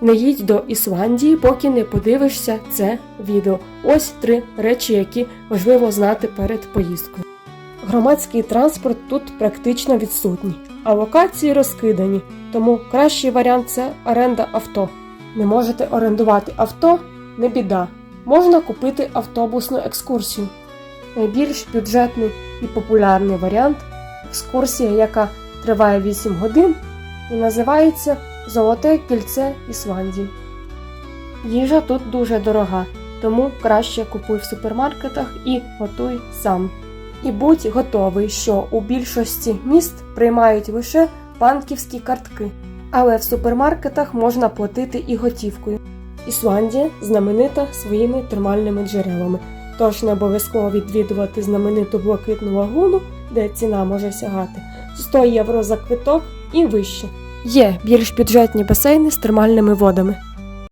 Не їдь до Ісландії, поки не подивишся це відео. Ось три речі, які важливо знати перед поїздкою. Громадський транспорт тут практично відсутній, а локації розкидані, тому кращий варіант це оренда авто. Не можете орендувати авто не біда. Можна купити автобусну екскурсію. Найбільш бюджетний і популярний варіант екскурсія, яка триває 8 годин і називається Золоте кільце Ісландії. Їжа тут дуже дорога, тому краще купуй в супермаркетах і готуй сам. І будь готовий, що у більшості міст приймають лише банківські картки, але в супермаркетах можна платити і готівкою. Ісландія знаменита своїми термальними джерелами, тож не обов'язково відвідувати знамениту блакитну лагуну, де ціна може сягати 100 євро за квиток і вище. Є більш бюджетні басейни з термальними водами.